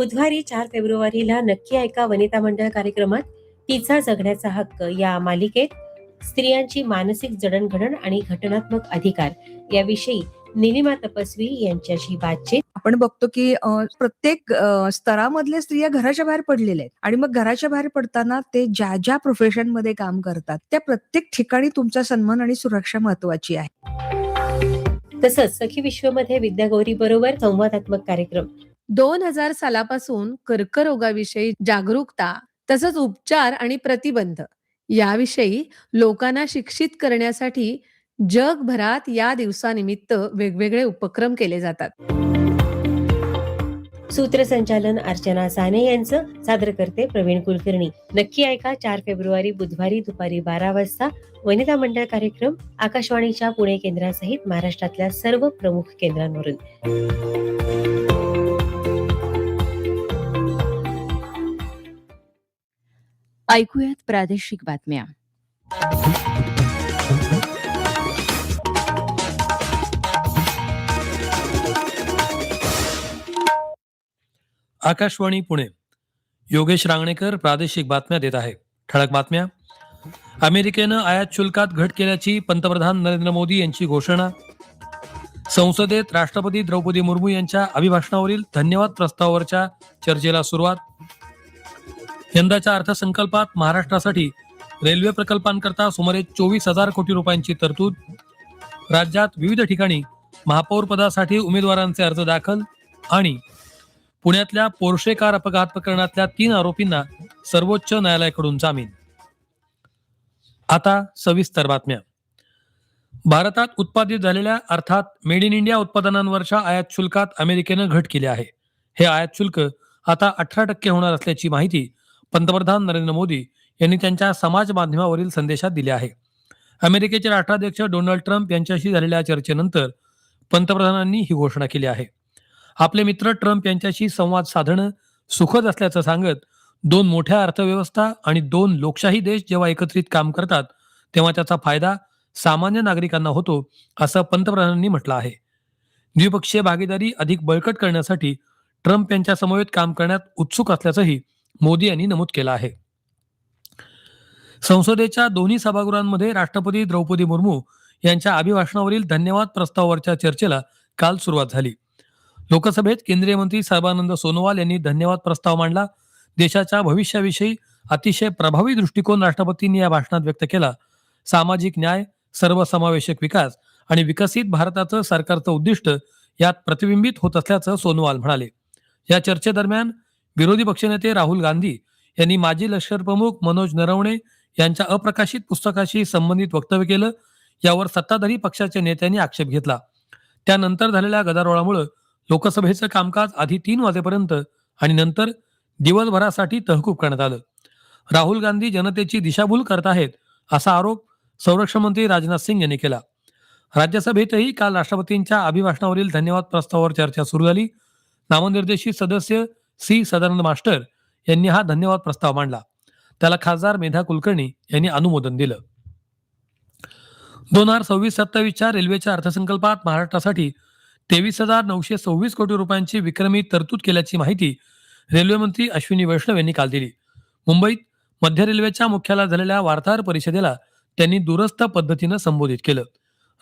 बुधवारी चार फेब्रुवारीला नक्की ऐका वनिता मंडळ कार्यक्रमात तिचा जगण्याचा हक्क या मालिकेत स्त्रियांची मानसिक जडणघडण आणि घटनात्मक अधिकार याविषयी निलिमा तपस्वी यांच्याशी बातचीत. आपण बघतो की प्रत्येक स्तरामधल्या स्त्रिया घराच्या बाहेर पडलेल्या आहेत. आणि मग घराच्या बाहेर पडताना ते ज्या ज्या प्रोफेशनमध्ये काम करतात त्या प्रत्येक ठिकाणी तुमचा सन्मान आणि सुरक्षा महत्वाची आहे. तसंच सखी विश्वमध्ये विद्यागौरी बरोबर संवादात्मक कार्यक्रम दोन हजार सालापासून कर्करोगाविषयी जागरूकता तसंच उपचार आणि प्रतिबंध याविषयी लोकांना शिक्षित करण्यासाठी जगभरात या दिवसानिमित्त वेगवेगळे उपक्रम केले जातात. सूत्रसंचालन अर्चना साने यांचं सादर करते प्रवीण कुलकर्णी. नक्की ऐका चार फेब्रुवारी बुधवारी दुपारी बारा वाजता वनिता मंडळ कार्यक्रम आकाशवाणीच्या पुणे केंद्रासहित महाराष्ट्रातल्या सर्व प्रमुख केंद्रांवरून. ऐकूयात प्रादेशिक बातम्या. आकाशवाणी पुणे. योगेश रांगणेकर प्रादेशिक बातम्या देत आहे. ठळक बातम्या. अमेरिकेनं आयात शुल्कात घट केल्याची पंतप्रधान नरेंद्र मोदी यांची घोषणा. संसदेत राष्ट्रपती द्रौपदी मुर्मू यांच्या अभिभाषणावरील धन्यवाद प्रस्तावावरच्या चर्चेला सुरुवात. यंदाच्या अर्थसंकल्पात महाराष्ट्रासाठी रेल्वे प्रकल्पांकरता सुमारे चोवीस हजार कोटी रुपयांची तरतूद. राज्यात विविध ठिकाणी महापौर पदासाठी उमेदवारांचे अर्ज दाखल आणि पुण्यातल्या पोर्शे कार अपघात प्रकरणातल्या तीन आरोपींना सर्वोच्च न्यायालयाकडून जामीन. आता सविस्तर बातम्या. भारतात उत्पादित झालेल्या अर्थात मेड इन इंडिया उत्पादनांवरच्या आयात शुल्कात अमेरिकेनं घट केली आहे. हे आयात शुल्क आता अठरा टक्के होणार असल्याची माहिती पंतप्रधान नरेंद्र मोदी यांनी त्यांच्या समाज माध्यमावरील संदेशात दिले आहे. अमेरिकेचे राष्ट्राध्यक्ष डोनाल्ड ट्रम्प यांच्याशी झालेल्या चर्चेनंतर पंतप्रधानांनी ही घोषणा केली आहे. आपले मित्र ट्रम्प यांच्याशी संवाद साधणं सुखद असल्याचं सांगत दोन मोठ्या अर्थव्यवस्था आणि दोन लोकशाही देश जेव्हा एकत्रित काम करतात तेव्हा त्याचा फायदा सामान्य नागरिकांना होतो असं पंतप्रधानांनी म्हटलं आहे. द्विपक्षीय भागीदारी अधिक बळकट करण्यासाठी ट्रम्प यांच्या समवेत काम करण्यात उत्सुक असल्याचंही मोदी यांनी नमूद केलं आहे. संसदेच्या दोन्ही सभागृहांमध्ये राष्ट्रपती द्रौपदी मुर्मू यांच्या अभिभाषणावरील धन्यवाद प्रस्तावावरच्या चर्चेला काल सुरुवात झाली. लोकसभेत केंद्रीय मंत्री सर्बानंद सोनोवाल यांनी धन्यवाद प्रस्ताव मांडला. देशाच्या भविष्याविषयी अतिशय प्रभावी दृष्टिकोन राष्ट्रपतींनी या भाषणात व्यक्त केला. सामाजिक न्याय सर्वसमावेशक विकास आणि विकसित भारताचं सरकारचं उद्दिष्ट यात प्रतिबिंबित होत असल्याचं सोनोवाल म्हणाले. या चर्चेदरम्यान विरोधी पक्षनेते राहुल गांधी यांनी माजी लष्कर प्रमुख मनोज नरवणे यांच्या अप्रकाशित पुस्तकाशी संबंधित वक्तव्य केलं. यावर सत्ताधारी पक्षाच्या नेत्यांनी आक्षेप घेतला. त्यानंतर झालेल्या गदारोळामुळे लोकसभेचं कामकाज आधी तीन वाजेपर्यंत आणि नंतर दिवसभरासाठी तहकूब करण्यात आलं. राहुल गांधी जनतेची दिशाभूल करत आहेत असा आरोप संरक्षण मंत्री राजनाथ सिंग यांनी केला. राज्यसभेतही काल राष्ट्रपतींच्या अभिभाषणावरील धन्यवाद प्रस्तावावर चर्चा सुरू झाली. नामनिर्देशित सदस्य सी. सदानंद मास्टर यांनी हा धन्यवाद प्रस्ताव मांडला. त्याला खासदार मेधा कुलकर्णी यांनी अनुमोदन दिलं. दोन हजार सव्वीस सत्तावीसच्या रेल्वेच्या अर्थसंकल्पात महाराष्ट्रासाठी तेवीस हजार नऊशे सव्वीस कोटी रुपयांची विक्रमी तरतूद केल्याची माहिती रेल्वे मंत्री अश्विनी वैष्णव यांनी काल दिली. मुंबईत मध्य रेल्वेच्या मुख्यालयात झालेल्या वार्ताहर परिषदेला त्यांनी दूरस्थ पद्धतीनं संबोधित केलं.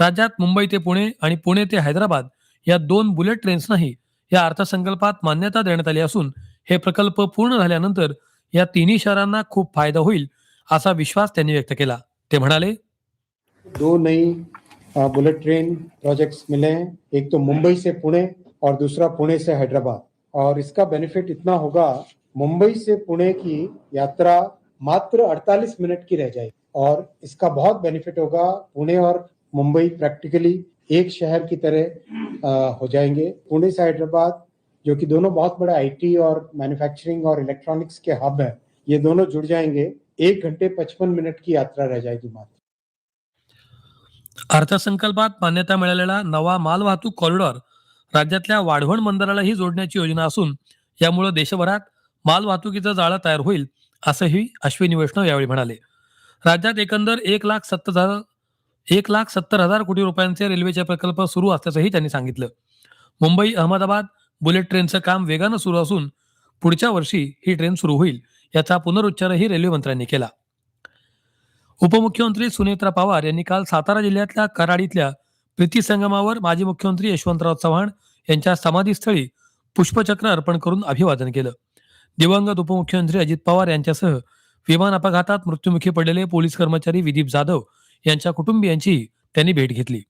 राज्यात मुंबई ते पुणे आणि पुणे ते हैदराबाद या दोन बुलेट ट्रेन्सनाही या अर्थसंकल्पात मान्यता देण्यात आली असून हे प्रकल्प पूर्ण झाल्यानंतर या तिन्ही शहरांना खूप फायदा होईल असा विश्वास त्यांनी व्यक्त केला. ते म्हणाले दो नई बुलेट ट्रेन प्रोजेक्ट्स मिले हैं। एक तो मुंबई से पुणे और दूसरा पुणे से हैदराबाद। और इसका बेनिफिट इतना होगा मुंबई से पुणे की यात्रा मात्र 48 मिनट की रह जाएगी। और इसका बहुत बेनिफिट होगा पुणे और मुंबई प्रैक्टिकली एक शहर की तरह अ, हो जाएंगे। पुणे से हैदराबाद जो कि दोनों बहुत बड़े आईटी और मैन्युफैक्चरिंग और इलेक्ट्रॉनिक्स के हब है ये दोनों जुड़ जाएंगे। एक घंटे पचपन मिनट की यात्रा रह जाएगी मात्र। अर्थसंकल्पात मान्यता मिळालेला नवा मालवाहतूक कॉरिडॉर राज्यातल्या वाढवण बंदरालाही जोडण्याची योजना असून यामुळे देशभरात मालवाहतुकीचं जाळं तयार होईल असंही अश्विनी वैष्णव यावेळी म्हणाले. राज्यात एकंदर एक लाख सत्तर हजार एक लाख सत्तर हजार कोटी रुपयांचे रेल्वेचे प्रकल्प सुरू असल्याचंही त्यांनी सांगितलं. मुंबई अहमदाबाद बुलेट ट्रेनचं काम वेगानं सुरू असून पुढच्या वर्षी ही ट्रेन सुरू होईल याचा पुनरुच्चारही रेल्वे मंत्र्यांनी केला. उपमुख्यमंत्री सुनेत्रा पवार यांनी काल सातारा जिल्ह्यातल्या कराड इथल्या प्रीती संगमावर माजी मुख्यमंत्री यशवंतराव चव्हाण यांच्या समाधीस्थळी पुष्पचक्र अर्पण करून अभिवादन केलं. दिवंगत उपमुख्यमंत्री अजित पवार यांच्यासह विमान अपघातात मृत्युमुखी पडलेले पोलीस कर्मचारी विदीप जाधव यांच्या कुटुंबियांची त्यांनी भेट घेतली.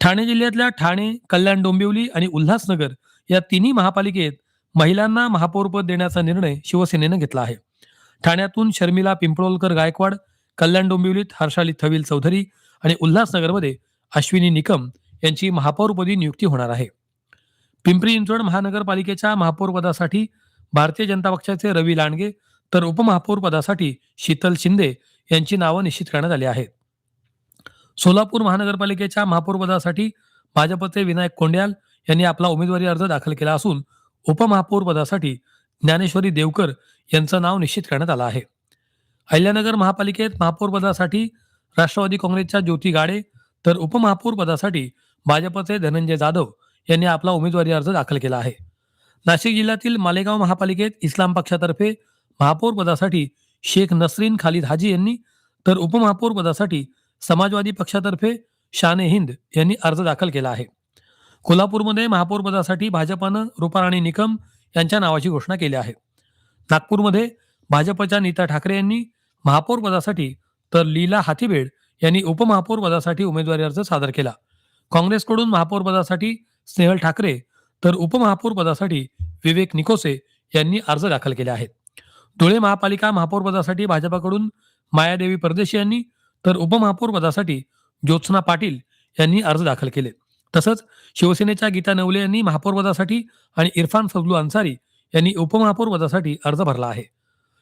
ठाणे जिल्ह्यातल्या ठाणे कल्याण डोंबिवली आणि उल्हासनगर या तिन्ही महापालिकेत महिलांना महापौरपद देण्याचा निर्णय शिवसेनेनं घेतला आहे. ठाण्यातून शर्मिला पिंपळोलकर गायकवाड कल्याण डोंबिवलीत हर्षाली थविल चौधरी आणि उल्हासनगरमध्ये अश्विनी निकम यांची महापौरपदी नियुक्ती होणार आहे. पिंपरी चिंचवड महानगरपालिकेच्या महापौरपदासाठी भारतीय जनता पक्षाचे रवी लांडगे तर उपमहापौरपदासाठी शीतल शिंदे यांची नावं निश्चित करण्यात आली आहेत. सोलापूर महानगरपालिकेच्या महापौरपदासाठी भाजपचे विनायक कोंड्याल यांनी आपला उमेदवारी अर्ज दाखल केला असून उपमहापौरपदासाठी ज्ञानेश्वरी देवकर यांचं नाव निश्चित करण्यात आलं आहे. अहिल्यानगर महापालिकेत महापौरपदासाठी राष्ट्रवादी काँग्रेसच्या ज्योती गाडे तर उपमहापौरपदासाठी भाजपचे धनंजय जाधव यांनी आपला उमेदवारी अर्ज दाखल केला आहे. नाशिक जिल्ह्यातील मालेगाव महापालिकेत इस्लाम पक्षातर्फे महापौरपदासाठी शेख नसरीन खालिद हाजी यांनी तर उपमहापौरपदासाठी समाजवादी पक्षातर्फे शाने हिंद यांनी अर्ज दाखल केला आहे. कोल्हापूरमध्ये महापौरपदासाठी भाजपानं रुपाराणी निकम यांच्या नावाची घोषणा केली आहे. नागपूरमध्ये भाजपच्या नीता ठाकरे यांनी महापौरपदासाठी तर लीला हाथीबेड यांनी उपमहापौरपदासाठी उमेदवारी अर्ज सादर केला. काँग्रेसकडून महापौरपदासाठी स्नेहल ठाकरे तर उपमहापौरपदासाठी विवेक निकोसे यांनी अर्ज दाखल केले आहेत. धुळे महापालिका महापौरपदासाठी भाजपाकडून मायादेवी परदेशी यांनी तर उपमहापौरपदासाठी ज्योत्सना पाटील यांनी अर्ज दाखल केले. तसंच शिवसेनेच्या गीता नवले यांनी महापौरपदासाठी आणि इरफान फजलू अन्सारी यांनी उपमहापौरपदासाठी अर्ज भरला आहे.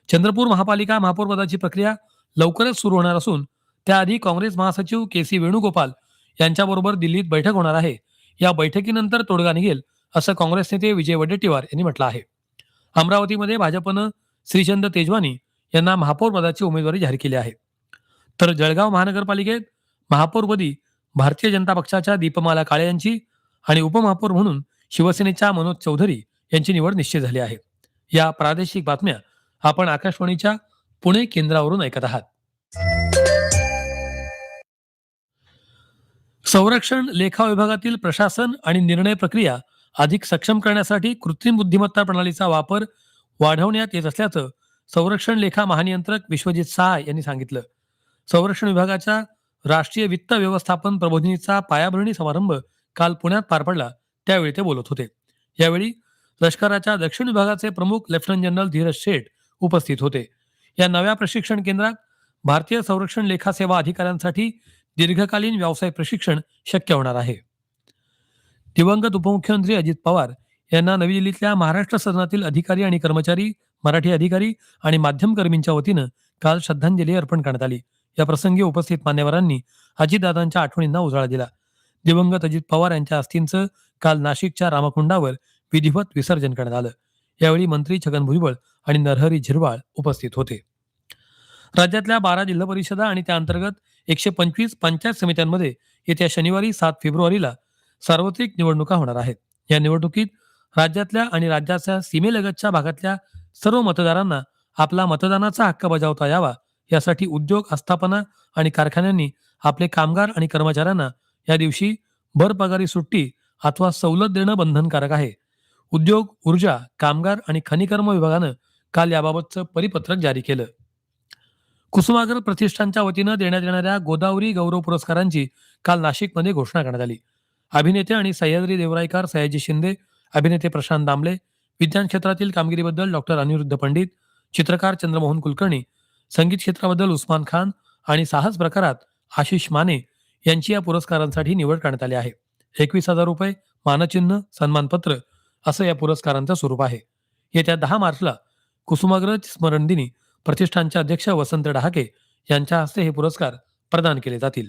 चंद्रपूर महापालिका महापौरपदाची प्रक्रिया लवकरच सुरू होणार असून त्याआधी काँग्रेस महासचिव के सी वेणुगोपाल यांच्याबरोबर दिल्लीत बैठक होणार आहे. या बैठकीनंतर तोडगा निघेल असं काँग्रेस नेते विजय वडेट्टीवार यांनी म्हटलं आहे. अमरावतीमध्ये भाजपनं श्रीचंद तेजवानी यांना महापौरपदाची उमेदवारी जाहीर केली आहे. तर जळगाव महानगरपालिकेत महापौरपदी भारतीय जनता पक्षाच्या दीपमाला काळे यांची आणि उपमहापौर म्हणून शिवसेनेच्या मनोज चौधरी यांची निवड निश्चित झाली आहे. या प्रादेशिक बातम्या आपण आकाशवाणीच्या पुणे केंद्रावरून ऐकत आहात. संरक्षण लेखा विभागातील प्रशासन आणि निर्णय प्रक्रिया अधिक सक्षम करण्यासाठी कृत्रिम बुद्धिमत्ता प्रणालीचा वापर वाढवण्यात येत असल्याचं संरक्षण लेखा महानियंत्रक विश्वजित सहाय यांनी सांगितलं. संरक्षण विभागाच्या राष्ट्रीय वित्त व्यवस्थापन प्रबोधिनीचा पायाभरणी समारंभ काल पुण्यात पार पडला त्यावेळी ते बोलत होते. यावेळी लष्कराच्या दक्षिण विभागाचे प्रमुख लेफ्टनंट जनरल धीरज शेठ उपस्थित होते. या नव्या प्रशिक्षण केंद्रात भारतीय संरक्षण लेखा सेवा अधिकाऱ्यांसाठी दीर्घकालीन व्यावसायिक प्रशिक्षण शक्य होणार आहे. दिवंगत उपमुख्यमंत्री अजित पवार यांना नवी दिल्लीतल्या महाराष्ट्र सदनातील अधिकारी आणि कर्मचारी मराठी अधिकारी आणि माध्यमकर्मींच्या वतीनं काल श्रद्धांजली अर्पण करण्यात आली. या प्रसंगी उपस्थित मान्यवरांनी अजितदादांच्या आठवणींना उजाळा दिला. दिवंगत अजित पवार यांच्या अस्थींचं काल नाशिकच्या रामकुंडावर विधिवत विसर्जन करण्यात आलं. यावेळी मंत्री छगन भुजबळ आणि नरहरी झिरवाळ उपस्थित होते. राज्यातल्या बारा जिल्हा परिषदा आणि त्या अंतर्गत एकशे पंचवीस पंचायत समित्यांमध्ये येत्या शनिवारी सात फेब्रुवारीला सार्वत्रिक निवडणुका होणार आहेत. या निवडणुकीत राज्यातल्या आणि राज्याच्या सीमेलगतच्या भागातल्या सर्व मतदारांना आपला मतदानाचा हक्क बजावता यावा. यासाठी उद्योग आस्थापना आणि कारखान्यांनी आपले कामगार आणि कर्मचाऱ्यांना या दिवशी भरपगारी सुट्टी अथवा सवलत देणं बंधनकारक आहे. उद्योग ऊर्जा कामगार आणि खनिकर्म विभागानं काल याबाबतचं परिपत्रक जारी केलं. कुसुमागर प्रतिष्ठानच्या वतीनं देण्यात येणाऱ्या गोदावरी गौरव पुरस्कारांची काल नाशिकमध्ये घोषणा करण्यात आली. अभिनेते आणि सह्याद्री देवराईकार सयाजी शिंदे अभिनेते प्रशांत दामले विज्ञान क्षेत्रातील कामगिरीबद्दल डॉक्टर अनिरुद्ध पंडित चित्रकार चंद्रमोहन कुलकर्णी संगीत क्षेत्राबद्दल उस्मान खान आणि साहस प्रकारात आशिष माने यांची या पुरस्कारांसाठी निवड करण्यात आली आहे. एकवीस हजार रुपये मानचिन्ह सन्मानपत्र असं या पुरस्कारांचं स्वरूप आहे. येत्या दहा मार्चला कुसुमाग्रज स्मरण दिनी प्रतिष्ठानचे अध्यक्ष वसंत डहाके यांच्या हस्ते हे पुरस्कार प्रदान केले जातील.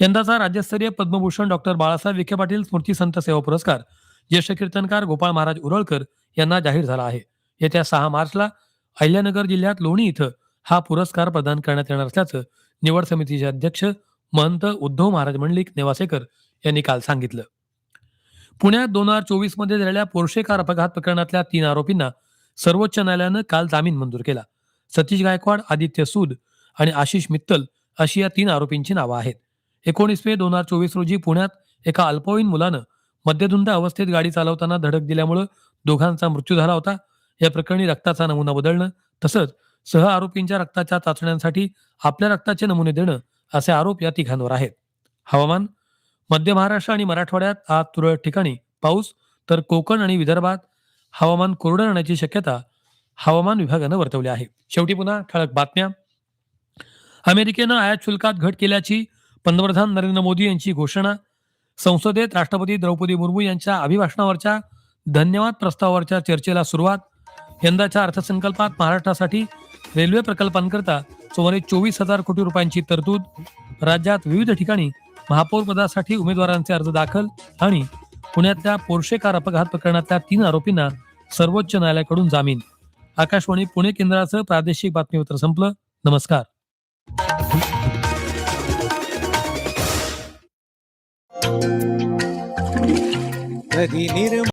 यंदाचा राज्यस्तरीय पद्मभूषण डॉक्टर बाळासाहेब विखे पाटील स्मृती संत सेवा पुरस्कार ज्येष्ठ कीर्तनकार गोपाळ महाराज उरळकर यांना जाहीर झाला आहे. येत्या सहा मार्चला अहिल्यानगर जिल्ह्यात लोणी इथं हा पुरस्कार प्रदान करण्यात येणार असल्याचं निवड समितीचे अध्यक्ष महंत उद्धव महाराज मंडलिक नेवासेकर यांनी काल सांगितलं. पुण्यात दोन हजार चोवीसमध्ये झालेल्या पोर्शे कार अपघात प्रकरणातल्या तीन आरोपींना सर्वोच्च न्यायालयानं काल जामीन मंजूर केला. सतीश गायकवाड आदित्य सूद आणि आशिष मित्तल अशी या तीन आरोपींची नावं आहेत. एकोणीस मे दोन हजार चोवीस रोजी पुण्यात एका अल्पवयीन मुलानं मद्यधुंद अवस्थेत गाडी चालवताना धडक दिल्यामुळे दोघांचा मृत्यू झाला होता. या प्रकरणी रक्ताचा नमुना बदलणं तसंच सह आरोपींच्या रक्ताच्या चाचण्यांसाठी आपल्या रक्ताचे नमुने देणं असे आरोप या तिघांवर आहेत. हवामान मध्य महाराष्ट्र आणि मराठवाड्यात आज तुरळक ठिकाणी पाऊस तर कोकण आणि विदर्भात हवामान कोरडं राहण्याची शक्यता हवामान विभागानं वर्तवली आहे. शेवटी पुन्हा ठळक बातम्या. अमेरिकेनं आयात शुल्कात घट केल्याची पंतप्रधान नरेंद्र मोदी यांची घोषणा संसदेत राष्ट्रपती द्रौपदी मुर्मू यांच्या अभिभाषणावरच्या धन्यवाद प्रस्तावावरच्या चर्चेला सुरुवात. यंदाच्या अर्थसंकल्पात महाराष्ट्रासाठी रेल्वे प्रकल्पांकरता सुमारे चोवीस हजार कोटी रुपयांची तरतूद. राज्यात विविध ठिकाणी महापौर पदासाठी उमेदवारांचे अर्ज दाखल आणि पुण्यातल्या पोर्शे कार अपघात प्रकरणातल्या तीन आरोपींना सर्वोच्च न्यायालयाकडून जामीन. आकाशवाणी पुणे केंद्राचं प्रादेशिक बातमीपत्र संपलं. नमस्कार. அழகினிரு